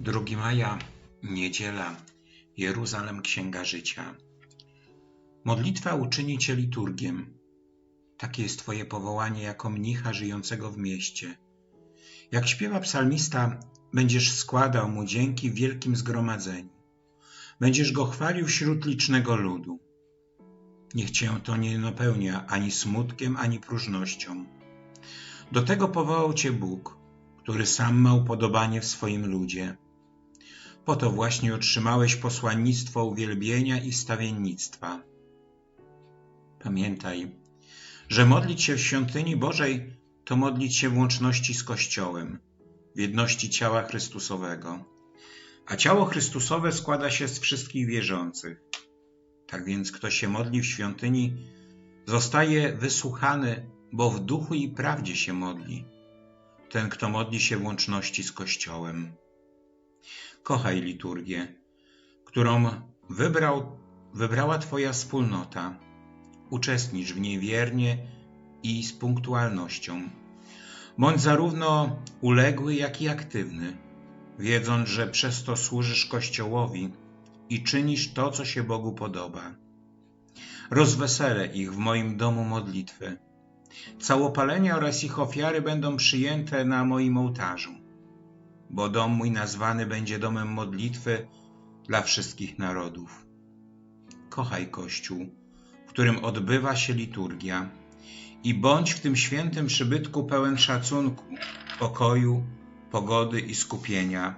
2 maja, niedziela, Jeruzalem Księga Życia. Modlitwa uczyni Cię liturgiem. Takie jest Twoje powołanie jako mnicha żyjącego w mieście. Jak śpiewa psalmista, będziesz składał mu dzięki w wielkim zgromadzeniu. Będziesz go chwalił wśród licznego ludu. Niech Cię to nie napełnia ani smutkiem, ani próżnością. Do tego powołał Cię Bóg, który sam ma upodobanie w swoim ludzie. Po to właśnie otrzymałeś posłannictwo uwielbienia i wstawiennictwa. Pamiętaj, że modlić się w świątyni Bożej to modlić się w łączności z Kościołem, w jedności ciała Chrystusowego. A ciało Chrystusowe składa się z wszystkich wierzących. Tak więc kto się modli w świątyni, zostaje wysłuchany, bo w duchu i prawdzie się modli. Ten, kto modli się w łączności z Kościołem. Kochaj liturgię, którą wybrał, wybrała Twoja wspólnota. Uczestnicz w niej wiernie i z punktualnością. Bądź zarówno uległy, jak i aktywny, wiedząc, że przez to służysz Kościołowi i czynisz to, co się Bogu podoba. Rozweselę ich w moim domu modlitwy. Całopalenia oraz ich ofiary będą przyjęte na moim ołtarzu, bo dom mój nazwany będzie domem modlitwy dla wszystkich narodów. Kochaj Kościół, w którym odbywa się liturgia i bądź w tym świętym przybytku pełen szacunku, pokoju, pogody i skupienia,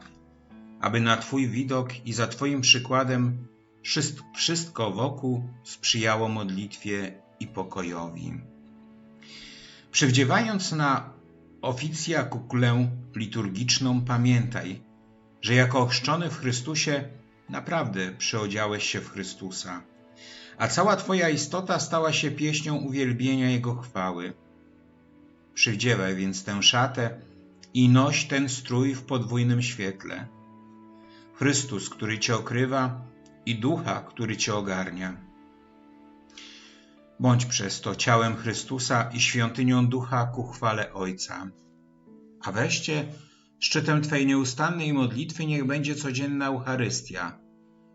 aby na Twój widok i za Twoim przykładem wszystko wokół sprzyjało modlitwie i pokojowi. Przywdziewając na oficja kuklę liturgiczną, pamiętaj, że jako ochrzczony w Chrystusie naprawdę przyodziałeś się w Chrystusa, a cała Twoja istota stała się pieśnią uwielbienia Jego chwały. Przywdziewaj więc tę szatę i noś ten strój w podwójnym świetle. Chrystus, który Cię okrywa i Ducha, który Cię ogarnia. Bądź przez to ciałem Chrystusa i świątynią Ducha ku chwale Ojca. A weźcie, szczytem Twej nieustannej modlitwy niech będzie codzienna Eucharystia.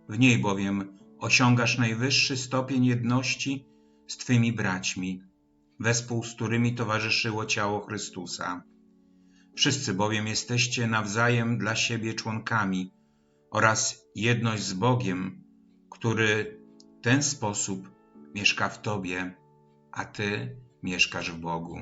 W niej bowiem osiągasz najwyższy stopień jedności z Twymi braćmi, wespół z którymi towarzyszyło ciało Chrystusa. Wszyscy bowiem jesteście nawzajem dla siebie członkami oraz jedność z Bogiem, który ten sposób mieszka w Tobie, a Ty mieszkasz w Bogu.